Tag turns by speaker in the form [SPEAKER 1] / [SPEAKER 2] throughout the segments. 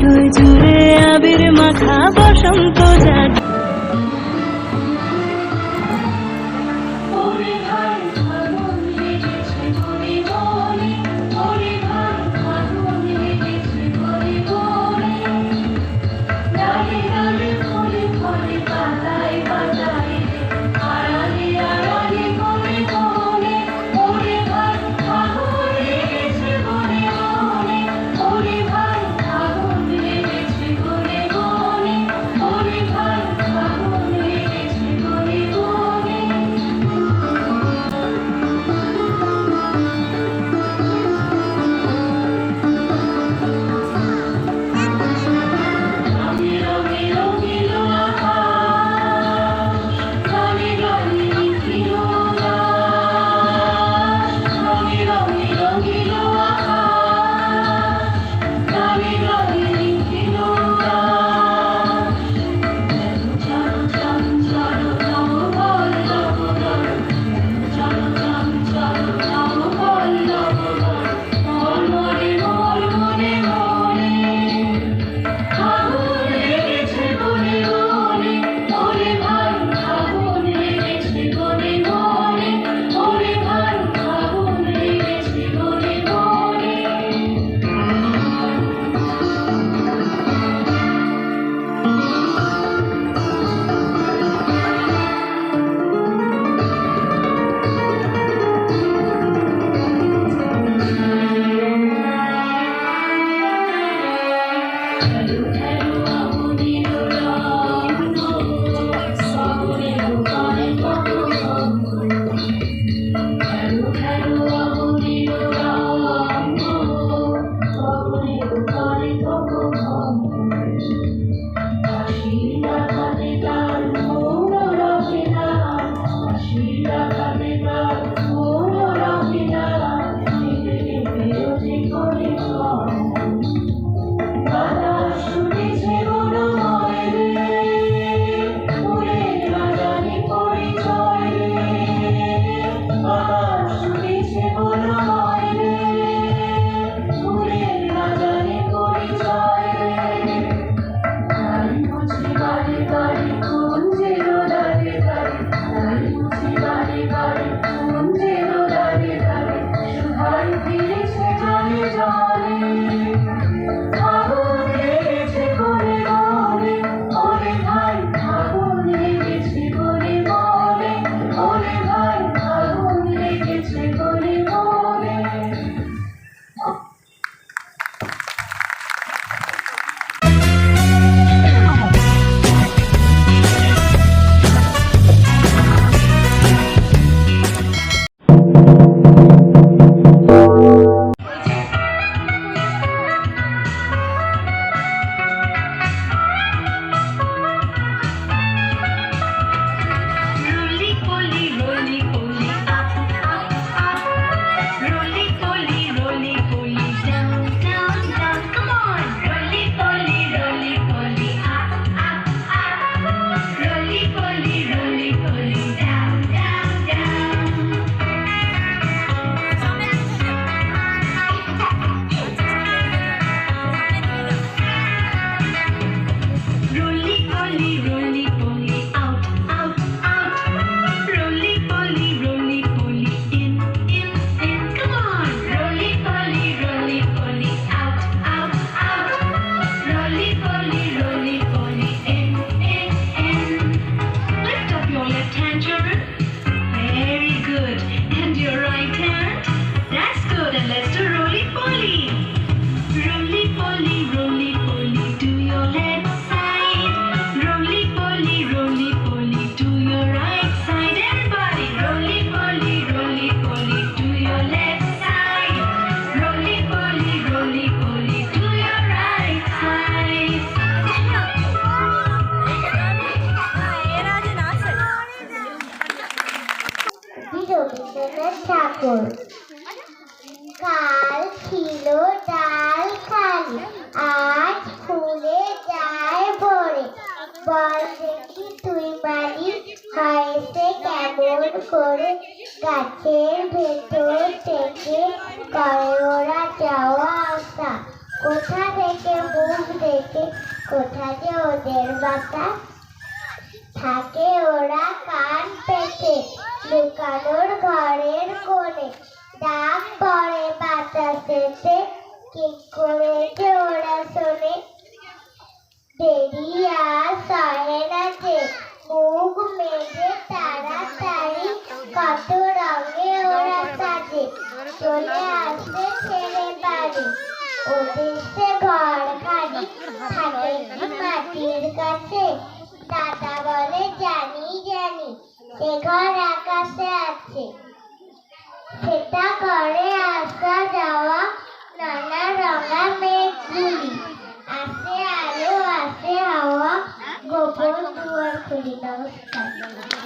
[SPEAKER 1] তুই জুড়ে আবির মাখা বসন্ত
[SPEAKER 2] কাকর কাল ছিল ডাল খালি, আজ খুলে যায় ভরে। বল দেখি তুই বাড়ি হয়েছে কেমন করে? গাছের ভেতর থেকে করে ওরা যাওয়া আসা। কোথা থেকে মুখ দেখে, কোথা যে ওদের বাসা। থাকে ওরা কান পেতে। লুকানোর ঘরের কোণে। ডাক পড়ে বাতাসেতে কি করে যে ওরা শোনে। দেরি আর সহে না যে, মুখ তাড়াতাড়ি কত রঙে ওরা সাজে। চলে আসবে বাড়ি। সে ঘর খালি, থাকে মাটির কাছে? দাদা বলে, জানি জানি সে ঘর আকাশে আছে, সেটা করে আসা যাওয়া নানা রঙা মেঘগুলি। আসে আলো, আসে হাওয়া, গোপন দুয়ার খুলি, নমস্কার।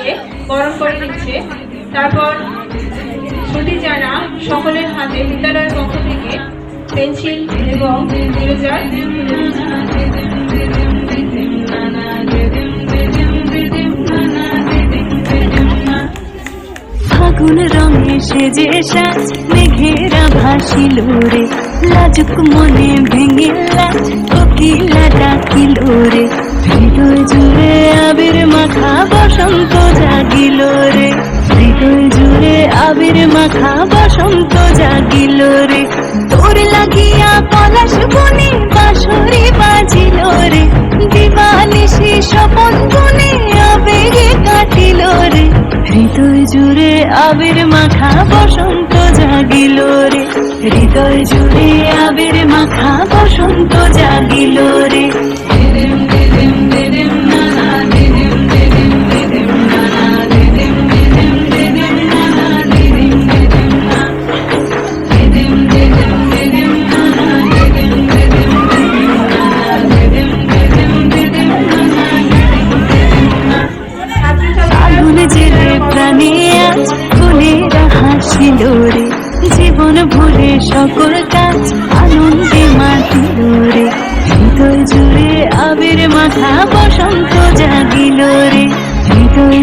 [SPEAKER 3] দিয়ে বরণ করে দিচ্ছে তারপর শ্রুতি জানা সকলের হাতে বিদ্যালয়ের পক্ষ থেকে পেন্সিল এবং
[SPEAKER 4] ফাগুন রঙে সেজে সাজ মেঘেরা ভাসিল রে লাজুক মনে ভেঙে লাজ কোকিলা ডাকিল রে হৃদয় জুড়ে আবির মাখা বসন্ত জাগিল রে। হৃদয় জুড়ে আবির মাখা বসন্ত জাগিল রে। তোর লাগিয়া পলাশ বনে বাঁশরি বাজিল রে। দিবানিশি স্বপন বনে আবেগে কাটিল রে। হৃদয় জুড়ে আবির মাখা বসন্ত জাগিল রে। হৃদয় জুড়ে আবির মাখা বসন্ত জাগিল রে। দিদিম দিদিম দিদিম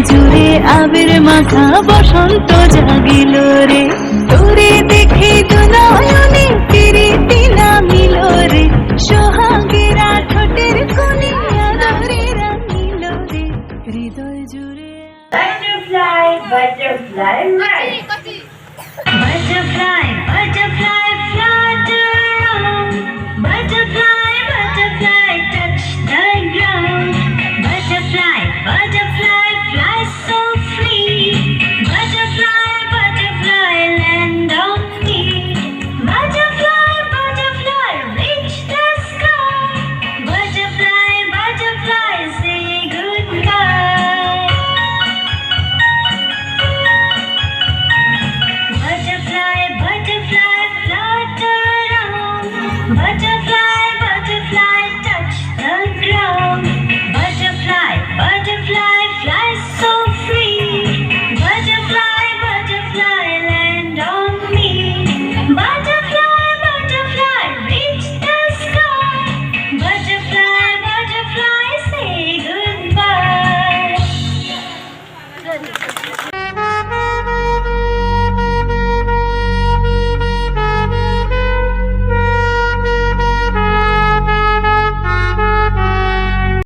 [SPEAKER 4] জুড়ে আবির মাখা বসন্ত জাগিল রে তোরে দেখে দুনয়নে প্রীতি নামিল রে সোহাগেরা ঠোঁটের কোণে আদরে রে হৃদয় জুড়ে
[SPEAKER 1] Butterfly, butterfly, right.
[SPEAKER 4] Butterfly, butterfly.